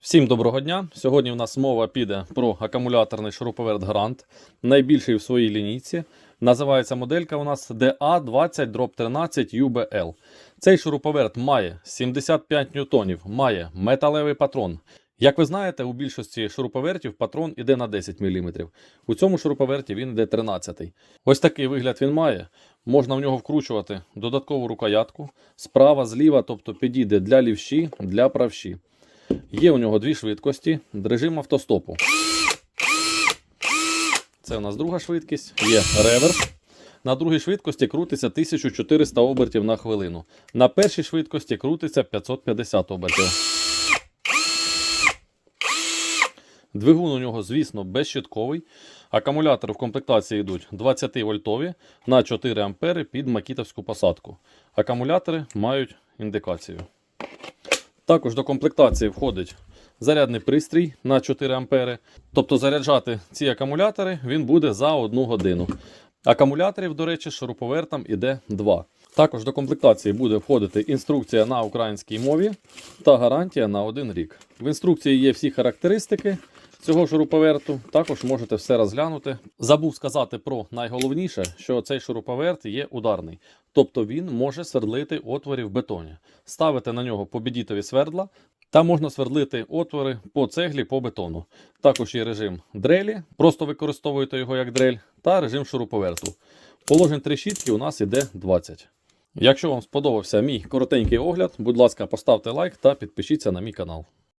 Всім доброго дня! Сьогодні в нас мова піде про акумуляторний шуруповерт Грант, найбільший в своїй лінійці. Називається моделька у нас DA20-13 UBL. Цей шуруповерт має 75 ньютонів, має металевий патрон. Як ви знаєте, у більшості шуруповертів патрон іде на 10 мм. У цьому шуруповерті він йде 13. Ось такий вигляд він має. Можна в нього вкручувати додаткову рукоятку справа, зліва, тобто підійде для лівші, для правші. Є у нього дві швидкості, режим автостопу. Це у нас друга швидкість, є реверс. На другій швидкості крутиться 1400 обертів на хвилину. На першій швидкості крутиться 550 обертів. Двигун у нього, звісно, безщитковий. Акумулятори в комплектації йдуть 20 вольтові на 4 ампери під макітовську посадку. Акумулятори мають індикацію. Також до комплектації входить зарядний пристрій на 4 ампери. Тобто заряджати ці акумулятори він буде за 1 годину. Акумуляторів, до речі, шуруповертам іде 2. Також до комплектації буде входити інструкція на українській мові та гарантія на 1 рік. В інструкції є всі характеристики цього шуруповерту. Також можете все розглянути. Забув сказати про найголовніше, що цей шуруповерт є ударний. Тобто він може свердлити отвори в бетоні. Ставити на нього побідітові свердла та можна свердлити отвори по цеглі по бетону. Також є режим дрелі, просто використовуєте його як дрель, та режим шуруповерту. Положень трещітки у нас іде 20. Якщо вам сподобався мій коротенький огляд, будь ласка, поставте лайк та підпишіться на мій канал.